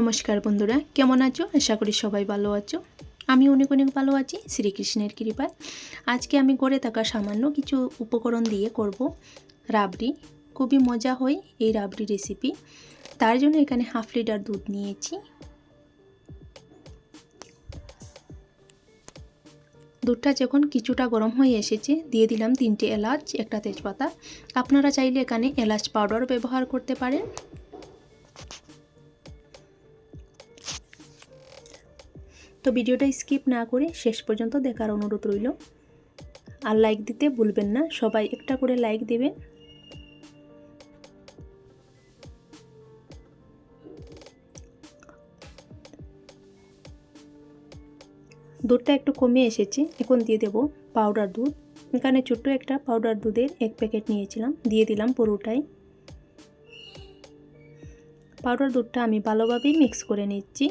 নমস্কার বন্ধুরা, কেমন আছো? আশা করি সবাই ভালো আছো। আমি অনেক অনেক ভালো আছি, শ্রীকৃষ্ণের কৃপায়। আজকে আমি করে থাকা সামান্য কিছু উপকরণ দিয়ে করব রাবড়ি। খুবই মজা হয় এই রাবড়ি রেসিপি তার জন্য এখানে হাফ লিটার দুধ নিয়েছি। দুধটা যখন কিছুটা গরম হয়ে এসেছে, দিয়ে দিলাম তিনটে এলাচ, একটা তেজপাতা। আপনারা চাইলে এখানে এলাচ পাউডার ব্যবহার করতে পারেন। তো ভিডিওটা স্কিপ না করে শেষ পর্যন্ত দেখার অনুরোধ রইল। আর লাইক দিতে ভুলবেন না, সবাই একটা করে লাইক দেবেন। দুধটা একটু কমে এসেছে, এখন দিয়ে দেব পাউডার দুধ। এখানে ছোট্ট একটা পাউডার দুধের এক প্যাকেট নিয়েছিলাম, দিয়ে দিলাম পুরোটাই। পাউডার দুধটা আমি ভালোভাবেই মিক্স করে নিচ্ছি।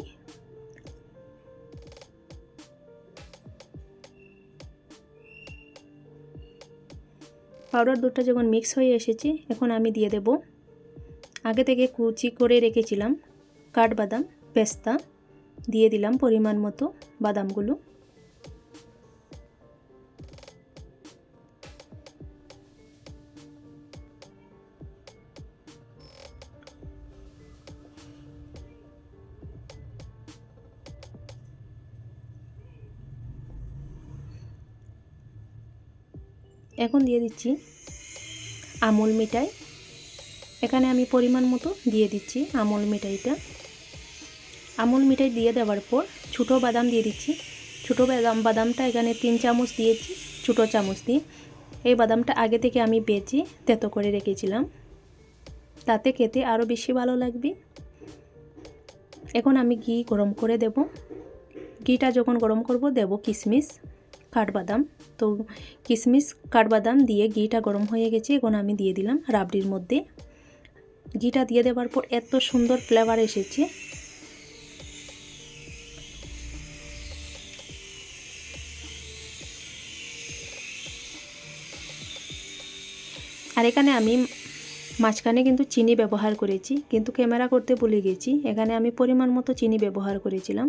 পাউডার দুধটা যখন মিক্স হয়ে এসেছে, এখন আমি দিয়ে দেব। আগে থেকে কুচি করে রেখেছিলাম কাঠবাদাম, পেস্তা, দিয়ে দিলাম পরিমাণ মতো বাদামগুলো। এখন দিয়ে দিচ্ছি আমুল মিঠাই। এখানে আমি পরিমাণ মতো দিয়ে দিচ্ছি আমুল মিঠাইটা। আমুল মিঠাই দিয়ে দেওয়ার পর ছোটো বাদাম দিয়ে দিচ্ছি। ছোটো বাদাম, বাদামটা এখানে তিন চামচ দিয়েছি, ছোটো চামচ দিয়ে। এই বাদামটা আগে থেকে আমি বেচি তেতো করে রেখেছিলাম। তাতে খেতে আরও বেশি ভালো লাগবে। এখন আমি ঘি গরম করে দেব। ঘিটা যখন গরম করব দেব কিশমিশ। কাঠবাদাম। তো কিশমিশ কাঠবাদাম দিয়ে ঘিটা গরম হয়ে গেছে, এখন আমি দিয়ে দিলাম রাবড়ির মধ্যে। ঘিটা দিয়ে দেওয়ার পর এত সুন্দর ফ্লেভার এসেছে। আর এখানে আমি মাঝখানে কিন্তু চিনি ব্যবহার করেছি, কিন্তু ক্যামেরা করতে ভুলে গেছি। এখানে আমি পরিমাণ মতো চিনি ব্যবহার করেছিলাম।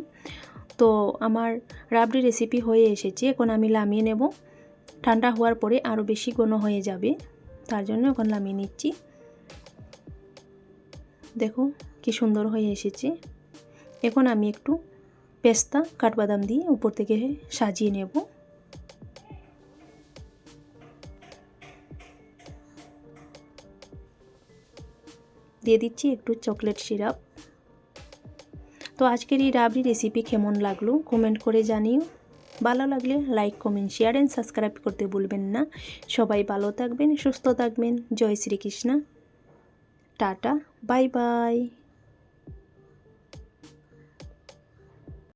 তো আমার রাবড়ি রেসিপি হয়ে এসেছে, এখন আমি লামিয়ে নেব। ঠান্ডা হওয়ার পরে আরও বেশি ঘন হয়ে যাবে, তার জন্য এখন লামিয়ে নিচ্ছি। দেখো কি সুন্দর হয়ে এসেছে। এখন আমি একটু পেস্তা, কাঠবাদাম দিয়ে উপর থেকে সাজিয়ে নেব। দিয়ে দিচ্ছি একটু চকলেট সিরাপ। তো আজকের এই রাবড়ি রেসিপি কেমন লাগল? কমেন্ট করে জানিও। ভালো লাগলে like comment share and subscribe করতে ভুলবেন না। সবাই ভালো থাকবেন, সুস্থ থাকবেন। জয় শ্রীকৃষ্ণ। Tata bye bye